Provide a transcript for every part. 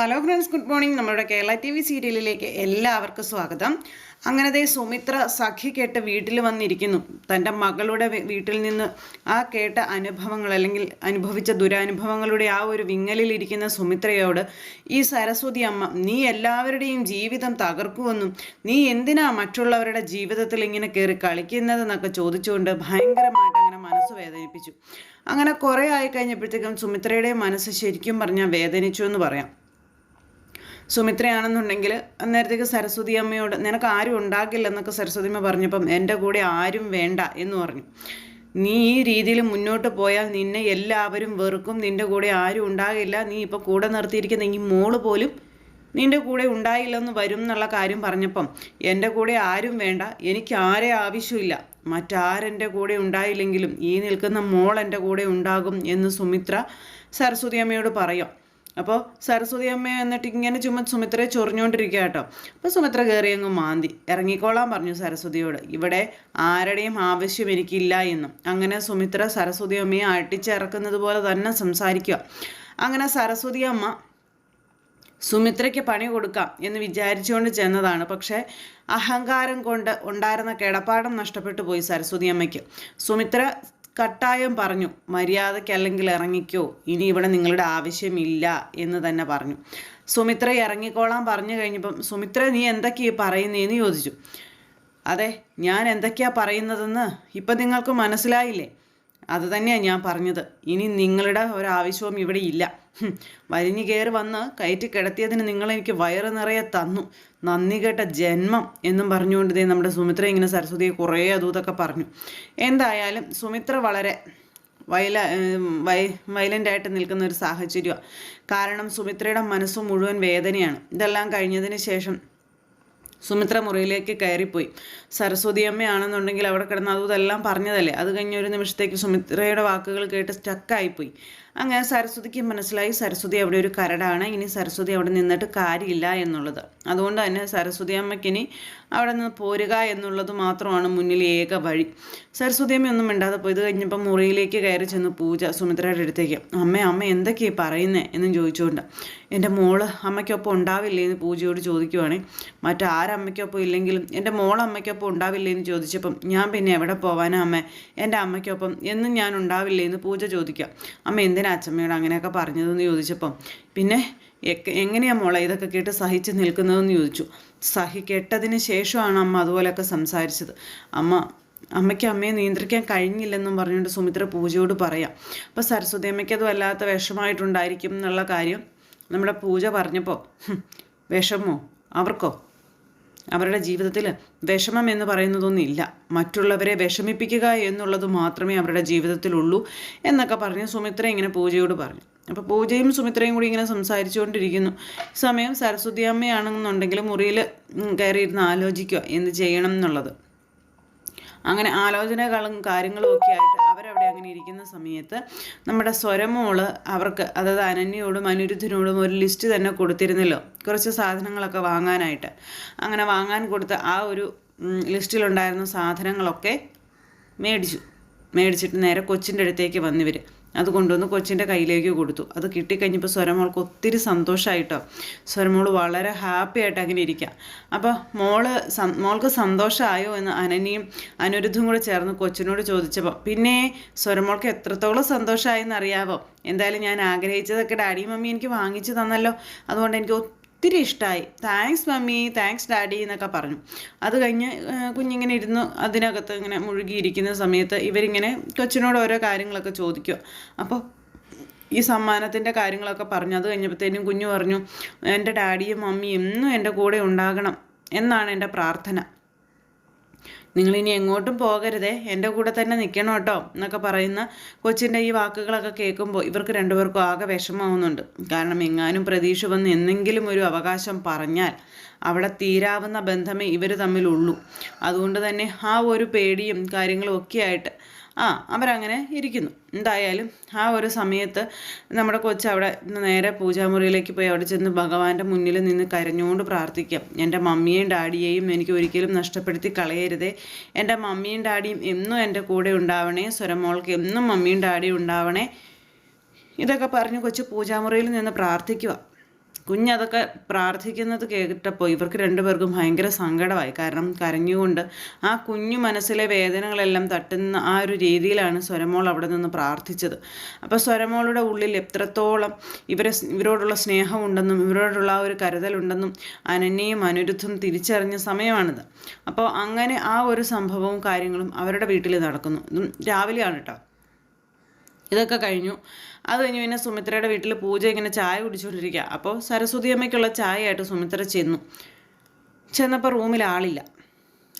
Hello friends good morning. നമ്മുടെ Kerala T V സീരിയലിലേക്ക് എല്ലാവർക്കും സ്വാഗതം. അങ്ങനത്തെ സുമിത്ര സഖി കേട്ട് വീട്ടിൽ വന്നിരിക്കുന്നു. തന്റെ മകളുടെ വീട്ടിൽ നിന്ന് ആ കേട്ട അനുഭവങ്ങൾ അല്ലെങ്കിൽ അനുഭവിച്ച ദുരനുഭവങ്ങളുടെ ആ ഒരു വിങ്ങലിലിരിക്കുന്ന സുമിത്രയോട് ഈ സരസ്വതി അമ്മ നീ എല്ലാവരുടെയും ജീവിതം തകർക്കുമെന്നും നീ എന്തിനാ മറ്റുള്ളവരുടെ ജീവിതത്തിൽ ഇങ്ങനെ കയറി കളിക്കുന്നതെന്നൊക്കെ ചോദിച്ചുകൊണ്ട് ഭയങ്കരമായിട്ട് അങ്ങനെ മനസ്സ് വേദനിപ്പിച്ചു. അങ്ങനെ കുറേ ആയി കഴിഞ്ഞപ്പോഴത്തേക്കും സുമിത്രയുടെ മനസ്സ് ശരിക്കും പറഞ്ഞാൽ വേദനിച്ചു എന്ന് പറയാം. സുമിത്രയാണെന്നുണ്ടെങ്കിൽ അന്നേരത്തേക്ക് സരസ്വതി അമ്മയോട് നിനക്ക് ആരും ഉണ്ടാകില്ലെന്നൊക്കെ സരസ്വതി അമ്മ പറഞ്ഞപ്പം എന്റെ കൂടെ ആരും വേണ്ട എന്ന് പറഞ്ഞു. നീ ഈ രീതിയിൽ മുന്നോട്ട് പോയാൽ നിന്നെ എല്ലാവരും വെറുക്കും. നിന്റെ കൂടെ ആരും ഉണ്ടാകില്ല. നീ ഇപ്പോൾ കൂടെ നിർത്തിയിരിക്കുന്ന ഈ മോൾ പോലും നിന്റെ കൂടെ ഉണ്ടായില്ലെന്ന് വരും എന്നുള്ള കാര്യം പറഞ്ഞപ്പം എന്റെ കൂടെ ആരും വേണ്ട. എനിക്ക് ആരെ ആവശ്യമില്ല. മറ്റാരെന്റെ കൂടെ ഉണ്ടായില്ലെങ്കിലും ഈ നിൽക്കുന്ന മോൾ എന്റെ കൂടെ ഉണ്ടാകും എന്ന് സുമിത്ര സരസ്വതി അമ്മയോട് പറയാം. അപ്പോൾ സരസ്വതി അമ്മ എന്നിട്ട് ഇങ്ങനെ ചുമ സുമിത്രയെ ചൊറിഞ്ഞുകൊണ്ടിരിക്കുക കേട്ടോ. അപ്പോൾ സുമിത്ര കയറി അങ്ങ് മാന്തി. ഇറങ്ങിക്കോളാൻ പറഞ്ഞു സരസ്വതിയോട്. ഇവിടെ ആരുടെയും ആവശ്യം എനിക്കില്ല എന്നും. അങ്ങനെ സുമിത്ര സരസ്വതി അമ്മയെ അട്ടിച്ചിറക്കുന്നത് പോലെ തന്നെ സംസാരിക്കുക. അങ്ങനെ സരസ്വതി അമ്മ സുമിത്രയ്ക്ക് പണി കൊടുക്കാം എന്ന് വിചാരിച്ചുകൊണ്ട് ചെന്നതാണ്. പക്ഷേ അഹങ്കാരം കൊണ്ട് ഉണ്ടായിരുന്ന കിടപ്പാടം നഷ്ടപ്പെട്ടു പോയി സരസ്വതി അമ്മയ്ക്ക്. സുമിത്ര കട്ടായം പറഞ്ഞു. മര്യാദയ്ക്ക് അല്ലെങ്കിൽ ഇറങ്ങിക്കോ. ഇനി ഇവിടെ നിങ്ങളുടെ ആവശ്യമില്ല എന്ന് തന്നെ പറഞ്ഞു. സുമിത്ര ഇറങ്ങിക്കോളാൻ പറഞ്ഞു കഴിഞ്ഞപ്പം സുമിത്ര നീ എന്തൊക്കെയാ പറയുന്നതെന്ന് ചോദിച്ചു. അതെ ഞാൻ എന്തൊക്കെയാ പറയുന്നതെന്ന് ഇപ്പം നിങ്ങൾക്ക് മനസ്സിലായില്ലേ? അത് തന്നെയാണ് ഞാൻ പറഞ്ഞത്. ഇനി നിങ്ങളുടെ ഒരാവശ്യവും ഇവിടെ ഇല്ല. വരിഞ്ഞു കയറി വന്ന് കയറ്റി കിടത്തിയതിന് നിങ്ങൾ എനിക്ക് വയറ് നിറയെ തന്നു. നന്ദി കേട്ട ജന്മം എന്നും പറഞ്ഞുകൊണ്ട് നമ്മുടെ സുമിത്ര ഇങ്ങനെ സരസ്വതിയെ കുറേ അതൂതൊക്കെ പറഞ്ഞു. എന്തായാലും സുമിത്ര വളരെ വയല വയ വയലന്റായിട്ട് നിൽക്കുന്ന ഒരു സാഹചര്യമാണ് കാരണം സുമിത്രയുടെ മനസ്സ് മുഴുവൻ വേദനയാണ്. ഇതെല്ലാം കഴിഞ്ഞതിന് ശേഷം സുമിത്ര മുറിയിലേക്ക് കയറിപ്പോയി. സരസ്വതി അമ്മയാണെന്നുണ്ടെങ്കിൽ അവിടെ കിടന്ന് അതും ഇതെല്ലാം പറഞ്ഞതല്ലേ? അത് കഴിഞ്ഞ ഒരു നിമിഷത്തേക്ക് സുമിത്രയുടെ വാക്കുകൾ കേട്ട് സ്റ്റക്കായിപ്പോയി. അങ്ങനെ സരസ്വതിക്ക് മനസ്സിലായി സരസ്വതി അവിടെ ഒരു കരടാണ്. ഇനി സരസ്വതി അവിടെ നിന്നിട്ട് കാര്യമില്ല എന്നുള്ളത്. അതുകൊണ്ട് തന്നെ സരസ്വതി അമ്മയ്ക്കിനി അവിടെ നിന്ന് പോരുക എന്നുള്ളത് മാത്രമാണ് മുന്നിൽ ഏക വഴി. സരസ്വതി അമ്മ ഒന്നും മിണ്ടാതെ പോയി. ഇത് കഴിഞ്ഞപ്പോൾ മുറിയിലേക്ക് കയറി ചെന്ന് പൂജ സുമിത്രയുടെ അടുത്തേക്ക്. അമ്മ അമ്മ എന്തൊക്കെയാണ് പറയുന്നത് എന്നും ചോദിച്ചുകൊണ്ട്. എന്റെ മോൾ അമ്മയ്ക്കൊപ്പം ഉണ്ടാവില്ലേ എന്ന് പൂജയോട് ചോദിക്കുവാണേ. മറ്റാരമ്മയ്ക്കൊപ്പം ഇല്ലെങ്കിലും എന്റെ മോൾ അമ്മയ്ക്കൊപ്പം ഉണ്ടാവില്ലേ എന്ന് ചോദിച്ചപ്പം ഞാൻ പിന്നെ എവിടെ പോവാനാ അമ്മ? എന്റെ അമ്മയ്ക്കൊപ്പം എന്നും ഞാൻ ഉണ്ടാവില്ലേ എന്ന് പൂജ ചോദിക്കുക. അമ്മ എന്തിനാ അച്ഛമ്മയോട് അങ്ങനെയൊക്കെ പറഞ്ഞതെന്ന് ചോദിച്ചപ്പം പിന്നെ എങ്ങനെയാ മോളെ ഇതൊക്കെ കേട്ട് സഹിച്ച് നിൽക്കുന്നതെന്ന് ചോദിച്ചു. സഹി കേട്ടതിന് ശേഷമാണ് അമ്മ അതുപോലെയൊക്കെ സംസാരിച്ചത്. അമ്മ അമ്മയ്ക്ക് അമ്മയെ നിയന്ത്രിക്കാൻ കഴിഞ്ഞില്ലെന്നും പറഞ്ഞുകൊണ്ട് സുമിത്ര പൂജയോട് പറയാം അപ്പോൾ സരസ്വതി അമ്മയ്ക്ക് അത് വല്ലാത്ത വിഷമായിട്ടുണ്ടായിരിക്കും എന്നുള്ള കാര്യം നമ്മുടെ പൂജ പറഞ്ഞപ്പോൾ "ഹും, വിഷമോ? അവർക്കോ? അവരുടെ ജീവിതത്തിൽ വിഷമം എന്ന് പറയുന്നതൊന്നുമില്ല. മറ്റുള്ളവരെ വിഷമിപ്പിക്കുക എന്നുള്ളത് മാത്രമേ അവരുടെ ജീവിതത്തിലുള്ളൂ എന്നൊക്കെ പറഞ്ഞ് സുമിത്ര ഇങ്ങനെ പൂജയോട് പറഞ്ഞു. അപ്പോൾ പൂജയും സുമിത്രയും കൂടി ഇങ്ങനെ സംസാരിച്ചുകൊണ്ടിരിക്കുന്നു. സമയം സരസ്വതി അമ്മയാണെന്നുണ്ടെങ്കിൽ മുറിയിൽ കയറിയിരുന്ന് ആലോചിക്കുക എന്ത് ചെയ്യണം എന്നുള്ളത്. അങ്ങനെ ആലോചനകളും കാര്യങ്ങളും ഒക്കെ ആയിട്ട് അവരവിടെ അങ്ങനെ ഇരിക്കുന്ന സമയത്ത് നമ്മുടെ സ്വരമോൾ അവർക്ക് അതായത് അനന്യയോടും അനിരുദ്ധനോടും ഒരു ലിസ്റ്റ് തന്നെ കൊടുത്തിരുന്നല്ലോ കുറച്ച് സാധനങ്ങളൊക്കെ വാങ്ങാനായിട്ട്. അങ്ങനെ വാങ്ങാൻ കൊടുത്ത ആ ഒരു ലിസ്റ്റിലുണ്ടായിരുന്ന സാധനങ്ങളൊക്കെ മേടിച്ചു. മേടിച്ചിട്ട് നേരെ കൊച്ചിന്റെ അടുത്തേക്ക് വന്നിവർ അത് കൊണ്ടുവന്ന് കൊച്ചിന്റെ കയ്യിലേക്ക് കൊടുത്തു. അത് കിട്ടിക്കഴിഞ്ഞപ്പോൾ സ്വരമോൾക്ക് ഒത്തിരി സന്തോഷമായിട്ടോ സ്വരമോൾ വളരെ ഹാപ്പി ആയിട്ട് അങ്ങനെ ഇരിക്കുക അപ്പോൾ മോൾ മോൾക്ക് സന്തോഷമായോ എന്ന് അനനിയും അനുരുദ്ധും കൂടെ ചേർന്ന് കൊച്ചിനോട് ചോദിച്ചപ്പോൾ പിന്നെ സ്വരമോൾക്ക് എത്രത്തോളം സന്തോഷമായെന്ന് അറിയാവോ എന്തായാലും ഞാൻ ആഗ്രഹിച്ചതൊക്കെ ഡാഡിയും മമ്മി എനിക്ക് വാങ്ങിച്ചു തന്നല്ലോ. അതുകൊണ്ട് എനിക്ക് ഒത്തിരി ഇഷ്ടമായി താങ്ക്സ് മമ്മി താങ്ക്സ് ഡാഡി എന്നൊക്കെ പറഞ്ഞു. അത് കഴിഞ്ഞ് കുഞ്ഞിങ്ങനെ ഇരുന്ന് അതിനകത്ത് ഇങ്ങനെ മുഴുകിയിരിക്കുന്ന സമയത്ത് ഇവരിങ്ങനെ കൊച്ചിനോട് ഓരോ കാര്യങ്ങളൊക്കെ ചോദിക്കുക. അപ്പോൾ ഈ സമ്മാനത്തിന്റെ കാര്യങ്ങളൊക്കെ പറഞ്ഞു. അത് കഴിഞ്ഞപ്പോഴത്തേനും കുഞ്ഞു പറഞ്ഞു എന്റെ ഡാഡിയും മമ്മിയും എന്നും എന്റെ കൂടെ ഉണ്ടാകണം എന്നാണ് എന്റെ പ്രാർത്ഥന. നിങ്ങളിനി എങ്ങോട്ടും പോകരുതേ. എന്റെ കൂടെ തന്നെ നിൽക്കണം കേട്ടോ എന്നൊക്കെ പറയുന്ന കൊച്ചിന്റെ ഈ വാക്കുകളൊക്കെ കേൾക്കുമ്പോൾ ഇവർക്ക് രണ്ടുപേർക്കും ആകെ വിഷമാവുന്നുണ്ട് കാരണം എങ്ങാനും പ്രതീക്ഷ വന്ന് എന്തെങ്കിലും ഒരു അവകാശം പറഞ്ഞാൽ അവിടെ തീരാവുന്ന ബന്ധമേ ഇവർ തമ്മിലുള്ളൂ. അതുകൊണ്ട് തന്നെ ആ ഒരു പേടിയും കാര്യങ്ങളും ഒക്കെ ആയിട്ട് ആ അവരങ്ങനെ ഇരിക്കുന്നു. എന്തായാലും ആ ഒരു സമയത്ത് നമ്മുടെ കൊച്ച് അവിടെ നേരെ പൂജാമുറിയിലേക്ക് പോയി അവിടെ ചെന്ന് ഭഗവാന്റെ മുന്നിൽ നിന്ന് കരഞ്ഞുകൊണ്ട് പ്രാർത്ഥിക്കാം. എന്റെ മമ്മിയും ഡാഡിയെയും എനിക്ക് ഒരിക്കലും നഷ്ടപ്പെടുത്തി കളയരുതേ. എന്റെ മമ്മിയും ഡാഡിയും എന്നും എന്റെ കൂടെ ഉണ്ടാവണേ. സ്വരമോൾക്ക് എന്നും മമ്മിയും ഡാഡിയും ഉണ്ടാവണേ. ഇതൊക്കെ പറഞ്ഞ് കൊച്ചു പൂജാമുറിയിൽ നിന്ന് പ്രാർത്ഥിക്കുക കുഞ്ഞതൊക്കെ പ്രാർത്ഥിക്കുന്നത് കേട്ടപ്പോൾ ഇവർക്ക് രണ്ടുപേർക്കും ഭയങ്കര സങ്കടമായി. കാരണം കരഞ്ഞുകൊണ്ട് ആ കുഞ്ഞു മനസ്സിലെ വേദനകളെല്ലാം തട്ടുന്ന ആ ഒരു രീതിയിലാണ് സ്വരമോൾ അവിടെ നിന്ന് പ്രാർത്ഥിച്ചത്. അപ്പോൾ സ്വരമോളുടെ ഉള്ളിൽ എത്രത്തോളം ഇവരെ ഇവരോടുള്ള സ്നേഹമുണ്ടെന്നും ഇവരോടുള്ള ആ ഒരു കരുതലുണ്ടെന്നും അനന്യയും അനിരുദ്ധും തിരിച്ചറിഞ്ഞ സമയമാണിത്. അപ്പോൾ അങ്ങനെ ആ ഒരു സംഭവവും കാര്യങ്ങളും അവരുടെ വീട്ടിൽ നടക്കുന്നു. രാവിലെയാണ് കേട്ടോ. ഇതൊക്കെ കഴിഞ്ഞു. അത് കഴിഞ്ഞ് പിന്നെ സുമിത്രയുടെ വീട്ടിൽ പൂജ ഇങ്ങനെ ചായ കുടിച്ചുകൊണ്ടിരിക്കുക അപ്പോൾ സരസ്വതി അമ്മയ്ക്കുള്ള ചായയായിട്ട് സുമിത്ര ചെന്നു. ചെന്നപ്പോൾ റൂമിൽ ആളില്ല.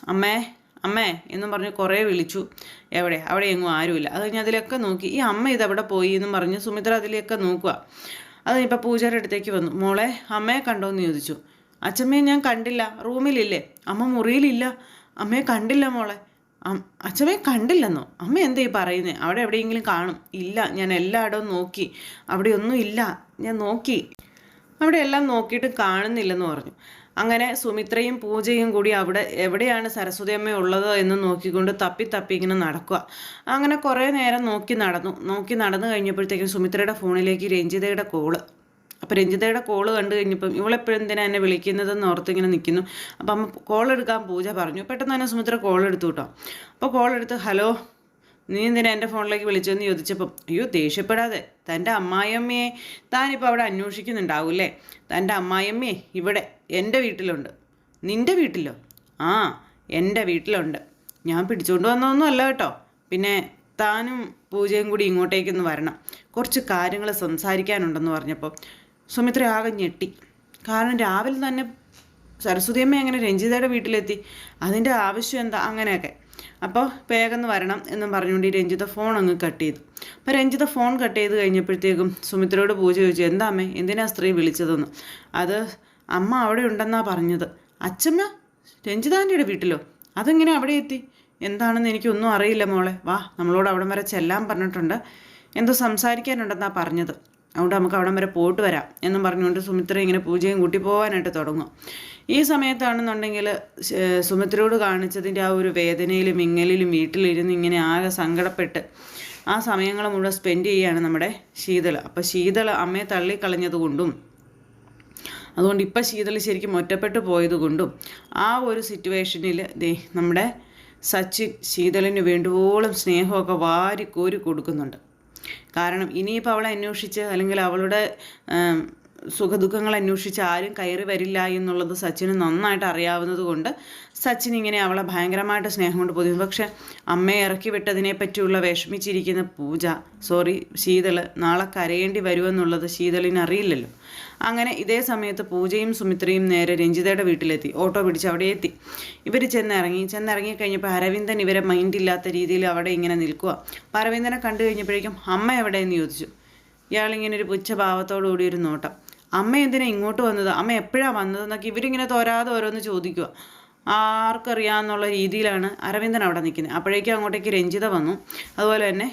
അമ്മേ അമ്മേ എന്നും പറഞ്ഞ് കുറേ വിളിച്ചു. എവിടെ? അവിടെ എങ്ങും ആരുമില്ല. അത് കഴിഞ്ഞ് അതിലൊക്കെ നോക്കി ഈ അമ്മ ഇതവിടെ പോയി? എന്നും പറഞ്ഞ് സുമിത്ര അതിലൊക്കെ നോക്കുക അത് ഇപ്പോൾ പൂജയുടെ അടുത്തേക്ക് വന്നു. മോളെ അമ്മയെ കണ്ടോ എന്ന് ചോദിച്ചു. അച്ഛമ്മയെ ഞാൻ കണ്ടില്ല. റൂമിലില്ലേ? അമ്മ മുറിയിലില്ല. അമ്മയെ കണ്ടില്ല മോളെ. അച്ഛമ്മയെ കണ്ടില്ലെന്നോ? അമ്മ എന്താ ഈ പറയുന്നത് അവിടെ എവിടെയെങ്കിലും കാണും. ഇല്ല ഞാൻ എല്ലായിടവും നോക്കി. അവിടെ ഒന്നും ഇല്ല. ഞാൻ നോക്കി. അവിടെ എല്ലാം നോക്കിയിട്ട് കാണുന്നില്ലെന്ന് പറഞ്ഞു. അങ്ങനെ സുമിത്രയും പൂജയും കൂടി അവിടെ എവിടെയാണ് സരസ്വതി അമ്മ ഉള്ളത് എന്ന് നോക്കിക്കൊണ്ട് തപ്പി തപ്പി ഇങ്ങനെ നടക്കുക. അങ്ങനെ കുറേ നേരം നോക്കി നടന്നു. നോക്കി നടന്നു കഴിഞ്ഞപ്പോഴത്തേക്കും സുമിത്രയുടെ ഫോണിലേക്ക് രഞ്ജിതയുടെ കോൾ. അപ്പോൾ രഞ്ജിതയുടെ കോൾ കണ്ടു കഴിഞ്ഞപ്പം ഇവളെപ്പോഴും എന്തിനാ എന്നെ വിളിക്കുന്നതെന്ന് ഓർത്തിങ്ങനെ നിൽക്കുന്നു അപ്പം അമ്മ കോൾ എടുക്കാൻ പൂജ പറഞ്ഞു. പെട്ടെന്ന് തന്നെ സുമിത്ര കോൾ എടുത്തു കേട്ടോ. അപ്പോൾ കോൾ എടുത്ത് ഹലോ നീ എന്തിനാ എന്റെ ഫോണിലേക്ക് വിളിച്ചതെന്ന് ചോദിച്ചപ്പം അയ്യോ ദേഷ്യപ്പെടാതെ. തന്റെ അമ്മായിയമ്മയെ താനിപ്പോൾ അവിടെ അന്വേഷിക്കുന്നുണ്ടാവൂല്ലേ? തന്റെ അമ്മായിയമ്മയെ ഇവിടെ എന്റെ വീട്ടിലുണ്ട്. നിന്റെ വീട്ടിലോ? ആ എന്റെ വീട്ടിലുണ്ട്. ഞാൻ പിടിച്ചുകൊണ്ട് വന്നതൊന്നും അല്ല കേട്ടോ. പിന്നെ താനും പൂജയും കൂടി ഇങ്ങോട്ടേക്കൊന്ന് വരണം. കുറച്ച് കാര്യങ്ങൾ സംസാരിക്കാനുണ്ടെന്ന് പറഞ്ഞപ്പോൾ സുമിത്ര ആകെ ഞെട്ടി. കാരണം രാവിലെ തന്നെ സരസ്വതിയമ്മ എങ്ങനെ രഞ്ജിതയുടെ വീട്ടിലെത്തി? അതിന്റെ ആവശ്യം എന്താ? അങ്ങനെയൊക്കെ. അപ്പോൾ വേഗം വരണം എന്നും പറഞ്ഞുകൊണ്ട് ഈ രഞ്ജിത ഫോൺ അങ്ങ് കട്ട് ചെയ്തു. അപ്പോൾ രഞ്ജിത ഫോൺ കട്ട് ചെയ്ത് കഴിഞ്ഞപ്പോഴത്തേക്കും സുമിത്രയോട് പൂജ ചോദിച്ചു എന്താ അമ്മേ എന്തിനാ സ്ത്രീ വിളിച്ചതെന്ന്? അത് അമ്മ അവിടെ ഉണ്ടെന്നാണ് പറഞ്ഞത്. അച്ഛമ്മ? രഞ്ജിതാന്റെ വീട്ടിലോ? അതെങ്ങനെ അവിടെ എത്തി? എന്താണെന്ന് എനിക്കൊന്നും അറിയില്ല മോളെ. വാ നമ്മളോട് അവിടം വരെ ചെല്ലാൻ പറഞ്ഞിട്ടുണ്ട്. എന്തോ സംസാരിക്കാനുണ്ടെന്നാണ് പറഞ്ഞത്. അതുകൊണ്ട് നമുക്ക് അവിടം വരെ പോയിട്ട് വരാം എന്നും പറഞ്ഞുകൊണ്ട് സുമിത്ര ഇങ്ങനെ പൂജയും കൂട്ടി പോകാനായിട്ട് തുടങ്ങും. ഈ സമയത്താണെന്നുണ്ടെങ്കിൽ സുമിത്രയോട് കാണിച്ചതിന്റെ ആ ഒരു വേദനയിലും ഇങ്ങലിലും വീട്ടിലിരുന്ന് ഇങ്ങനെ ആകെ സങ്കടപ്പെട്ട് ആ സമയങ്ങൾ മുഴുവൻ സ്പെൻഡ് ചെയ്യുകയാണ് നമ്മുടെ ശീതള. അപ്പോൾ ശീതള അമ്മയെ തള്ളിക്കളഞ്ഞതുകൊണ്ടും അതുകൊണ്ട് ഇപ്പം ശീതള ശരിക്കും ഒറ്റപ്പെട്ടു പോയതുകൊണ്ടും ആ ഒരു സിറ്റുവേഷനിൽ നമ്മുടെ സച്ചിൻ ശീതളിന് വേണ്ടുവോളം സ്നേഹമൊക്കെ വാരി കോരി കൊടുക്കുന്നുണ്ട്. കാരണം ഇനിയിപ്പോൾ അവളെ അന്വേഷിച്ച് അല്ലെങ്കിൽ അവളുടെ സുഖദുഃഖങ്ങൾ അന്വേഷിച്ച് ആരും കയറി വരില്ല എന്നുള്ളത് സച്ചിന് നന്നായിട്ട് അറിയാവുന്നത് കൊണ്ട് സച്ചിൻ ഇങ്ങനെ അവളെ ഭയങ്കരമായിട്ട് സ്നേഹം കൊണ്ട് പോയി പക്ഷെ അമ്മയെ ഇറക്കി വിട്ടതിനെ പറ്റിയുള്ള വിഷമിച്ചിരിക്കുന്ന പൂജ സോറി ശീതൾ നാളെ കരയേണ്ടി വരുമെന്നുള്ളത് ശീതളിന് അറിയില്ലല്ലോ. അങ്ങനെ ഇതേ സമയത്ത് പൂജയും സുമിത്രയും നേരെ രഞ്ജിതയുടെ വീട്ടിലെത്തി. ഓട്ടോ പിടിച്ച് അവിടെ എത്തി. ഇവർ ചെന്നിറങ്ങി. ചെന്നിറങ്ങി കഴിഞ്ഞപ്പോൾ അരവിന്ദൻ ഇവരെ മൈൻഡില്ലാത്ത രീതിയിൽ അവിടെ ഇങ്ങനെ നിൽക്കുക അപ്പോൾ അരവിന്ദനെ കണ്ടു കഴിഞ്ഞപ്പോഴേക്കും അമ്മ എവിടെയെന്ന് ചോദിച്ചു. ഇയാളിങ്ങനെ ഒരു പുച്ഛഭാവത്തോടുകൂടി ഒരു നോട്ടം. അമ്മ എന്തിനാ ഇങ്ങോട്ട് വന്നത്? അമ്മ എപ്പോഴാണ് വന്നതെന്നൊക്കെ ഇവരിങ്ങനെ തോരാതെ ഓരോന്ന് ചോദിക്കുക ആർക്കറിയാമെന്നുള്ള രീതിയിലാണ് അരവിന്ദൻ അവിടെ നിൽക്കുന്നത് അപ്പോഴേക്കും അങ്ങോട്ടേക്ക് രഞ്ജിത വന്നു. അതുപോലെ തന്നെ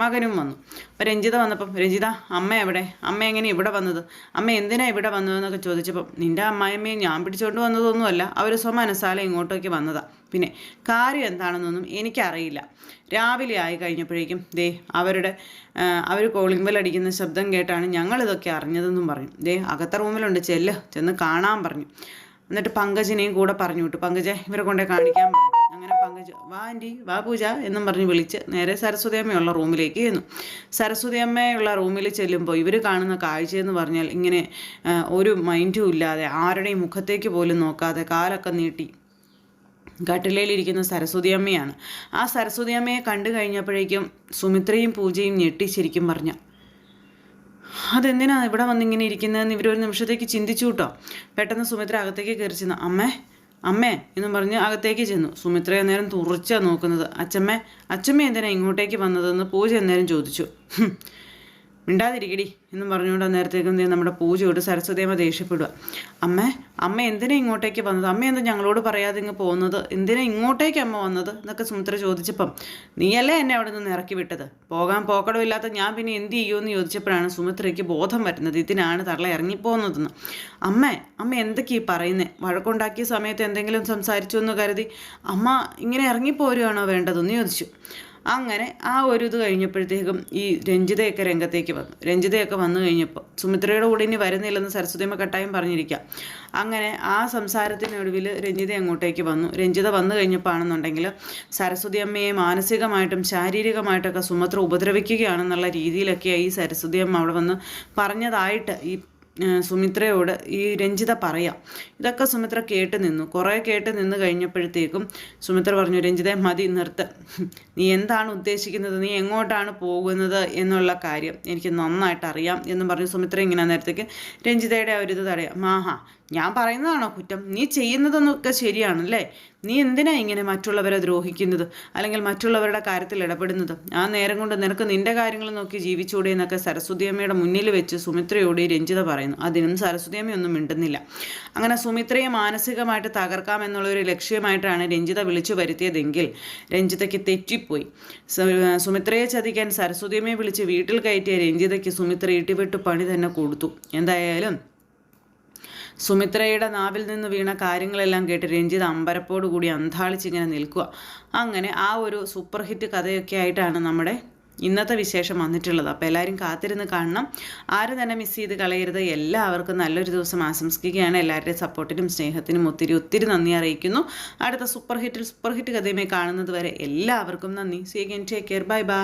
മകനും വന്നു. അപ്പോൾ രഞ്ജിത വന്നപ്പം രഞ്ജിത അമ്മ എവിടെ? അമ്മ എങ്ങനെ ഇവിടെ വന്നത്? അമ്മ എന്തിനാണ് ഇവിടെ വന്നതെന്നൊക്കെ ചോദിച്ചപ്പം നിന്റെ അമ്മായിമ്മയെ ഞാൻ പിടിച്ചുകൊണ്ട് വന്നതൊന്നുമല്ല അവർ സ്വമനസാല ഇങ്ങോട്ടേക്ക് വന്നതാണ് പിന്നെ കാര്യം എന്താണെന്നൊന്നും എനിക്കറിയില്ല. രാവിലെ ആയി കഴിഞ്ഞപ്പോഴേക്കും ദേ അവരുടെ അവർ കോളിംഗ് ബെൽ അടിക്കുന്ന ശബ്ദം കേട്ടാണ് ഞങ്ങളിതൊക്കെ അറിഞ്ഞതെന്നും പറഞ്ഞു. ദേ അകത്ത റൂമിലുണ്ട് ചെല്ല് ചെന്ന് കാണാൻ പറഞ്ഞു. എന്നിട്ട് പങ്കജിനെയും കൂടെ പറഞ്ഞു വിട്ടു. പങ്കജെ ഇവരെ കൊണ്ടേ കാണിക്കാൻ പറഞ്ഞു. പങ്കജ് വാ ആന്റി വാ പൂജ എന്നും പറഞ്ഞ് വിളിച്ച് നേരെ സരസ്വതി അമ്മയുള്ള റൂമിലേക്ക് ചെന്നു. സരസ്വതി അമ്മയുള്ള റൂമിൽ ചെല്ലുമ്പോൾ ഇവർ കാണുന്ന കാഴ്ചയെന്ന് പറഞ്ഞാൽ ഇങ്ങനെ ഒരു മൈൻഡും ഇല്ലാതെ ആരുടെയും മുഖത്തേക്ക് പോലും നോക്കാതെ കാലൊക്കെ നീട്ടി കട്ടിലയിലിരിക്കുന്ന സരസ്വതി അമ്മയാണ് ആ സരസ്വതി അമ്മയെ കണ്ടു കഴിഞ്ഞപ്പോഴേക്കും സുമിത്രയും പൂജയും ഞെട്ടി ശരിക്കും പറഞ്ഞ അതെന്തിനാ ഇവിടെ വന്നിങ്ങനെ ഇരിക്കുന്നതെന്ന് ഇവരൊരു നിമിഷത്തേക്ക് ചിന്തിച്ചു കേട്ടോ? പെട്ടെന്ന് സുമിത്ര അകത്തേക്ക് കയറി അമ്മേ അമ്മേ എന്നും പറഞ്ഞ് അകത്തേക്ക് ചെന്നു. സുമിത്ര നേരം തുറച്ചാണ് നോക്കുന്നത്. അച്ചമ്മേ അച്ഛമ്മ എന്തിനാ ഇങ്ങോട്ടേക്ക് വന്നതെന്ന് പൂജ എന്നേരം ചോദിച്ചു. മിണ്ടാതിരിക്കടി എന്ന് പറഞ്ഞുകൊണ്ട് നേരത്തേക്കും നമ്മുടെ പൂജയോട് സരസ്വതിയമ്മ ദേഷ്യപ്പെടുക അമ്മ അമ്മ എന്തിനാ ഇങ്ങോട്ടേക്ക് വന്നത്? അമ്മ എന്താ ഞങ്ങളോട് പറയാതെ ഇങ്ങ് പോകുന്നത്? എന്തിനാ ഇങ്ങോട്ടേക്ക് അമ്മ വന്നത്? എന്നൊക്കെ സുമിത്ര ചോദിച്ചപ്പം നീയല്ലേ എന്നെ അവിടെ നിന്ന് ഇറക്കി വിട്ടത്? പോകാൻ പോക്കടമില്ലാത്ത ഞാൻ പിന്നെ എന്ത് ചെയ്യുമെന്ന് ചോദിച്ചപ്പോഴാണ് സുമിത്രയ്ക്ക് ബോധം വരുന്നത്. ഇതിനാണ് തള്ള ഇറങ്ങിപ്പോകുന്നതെന്ന്. അമ്മ അമ്മ എന്തൊക്കെയാ പറയുന്നത് വഴക്കുണ്ടാക്കിയ സമയത്ത് എന്തെങ്കിലും സംസാരിച്ചു എന്ന് കരുതി അമ്മ ഇങ്ങനെ ഇറങ്ങിപ്പോരുകയാണോ വേണ്ടതെന്ന് ചോദിച്ചു. അങ്ങനെ ആ ഒരു ഇത് കഴിഞ്ഞപ്പോഴത്തേക്കും ഈ രഞ്ജിതയൊക്കെ രംഗത്തേക്ക് വന്നു. രഞ്ജിതയൊക്കെ വന്നു കഴിഞ്ഞപ്പോൾ സുമിത്രയുടെ കൂടെ ഇനി വരുന്നില്ലെന്ന് സരസ്വതിയമ്മ കട്ടായം പറഞ്ഞിരിക്കുക അങ്ങനെ ആ സംസാരത്തിനൊടുവിൽ രഞ്ജിത അങ്ങോട്ടേക്ക് വന്നു. രഞ്ജിത വന്നു കഴിഞ്ഞപ്പോൾ ആണെന്നുണ്ടെങ്കിൽ സരസ്വതി അമ്മയെ മാനസികമായിട്ടും ശാരീരികമായിട്ടൊക്കെ സുമിത്ര ഉപദ്രവിക്കുകയാണെന്നുള്ള രീതിയിലൊക്കെ ഈ സരസ്വതി അമ്മ അവിടെ വന്ന് പറഞ്ഞതായിട്ട് ഈ സുമിത്രയോട് ഈ രഞ്ജിത പറയാം. ഇതൊക്കെ സുമിത്ര കേട്ട് നിന്നു. കുറേ കേട്ട് നിന്ന് കഴിഞ്ഞപ്പോഴത്തേക്കും സുമിത്ര പറഞ്ഞു രഞ്ജിത മതി നിർത്ത്. നീ എന്താണ് ഉദ്ദേശിക്കുന്നത്? നീ എങ്ങോട്ടാണ് പോകുന്നത്? എന്നുള്ള കാര്യം എനിക്ക് നന്നായിട്ട് അറിയാം എന്ന് പറഞ്ഞു സുമിത്ര ഇങ്ങനെ നേരത്തേക്ക് രഞ്ജിതയുടെ ആ ഒരു ഇത് തടയാം. ആഹാ ഞാൻ പറയുന്നതാണോ കുറ്റം? നീ ചെയ്യുന്നതെന്നൊക്കെ ശരിയാണല്ലേ? നീ എന്തിനാ ഇങ്ങനെ മറ്റുള്ളവരെ ദ്രോഹിക്കുന്നത്? അല്ലെങ്കിൽ മറ്റുള്ളവരുടെ കാര്യത്തിൽ ഇടപെടുന്നത്? ആ നേരം കൊണ്ട് നിനക്ക് നിന്റെ കാര്യങ്ങൾ നോക്കി ജീവിച്ചൂടെ എന്നൊക്കെ സരസ്വതിയമ്മയുടെ മുന്നിൽ വെച്ച് സുമിത്രയോട് രഞ്ജിത പറയുന്നു. അതിനും സരസ്വതിയമ്മയൊന്നും മിണ്ടുന്നില്ല. അങ്ങനെ സുമിത്രയെ മാനസികമായിട്ട് തകർക്കാം ഒരു ലക്ഷ്യമായിട്ടാണ് രഞ്ജിത വിളിച്ചു വരുത്തിയതെങ്കിൽ രഞ്ജിതയ്ക്ക് തെറ്റിപ്പോയി. സുമിത്രയെ ചതിക്കാൻ സരസ്വതിയമ്മയെ വിളിച്ച് വീട്ടിൽ കയറ്റിയ രഞ്ജിതയ്ക്ക് സുമിത്ര ഇട്ടിവിട്ട് പണി തന്നെ കൊടുത്തു. എന്തായാലും സുമിത്രയുടെ നാവിൽ നിന്ന് വീണ കാര്യങ്ങളെല്ലാം കേട്ട് രഞ്ജിത് അമ്പരപ്പോട് കൂടി അന്താളിച്ചിങ്ങനെ നിൽക്കുക. അങ്ങനെ ആ ഒരു സൂപ്പർ ഹിറ്റ് കഥയൊക്കെ ആയിട്ടാണ് നമ്മുടെ ഇന്നത്തെ വിശേഷം വന്നിട്ടുള്ളത്. അപ്പോൾ എല്ലാവരും കാത്തിരുന്ന് കാണണം. ആരും തന്നെ മിസ് ചെയ്ത് കളയരുത്. എല്ലാവർക്കും നല്ലൊരു ദിവസം ആശംസിക്കുകയാണ്. എല്ലാവരുടെയും സപ്പോർട്ടിനും സ്നേഹത്തിനും ഒത്തിരി ഒത്തിരി നന്ദി അറിയിക്കുന്നു. അടുത്ത സൂപ്പർ ഹിറ്റിൽ സൂപ്പർ ഹിറ്റ് കഥയുമായി കാണുന്നത് വരെ എല്ലാവർക്കും നന്ദി. See again take care bye bye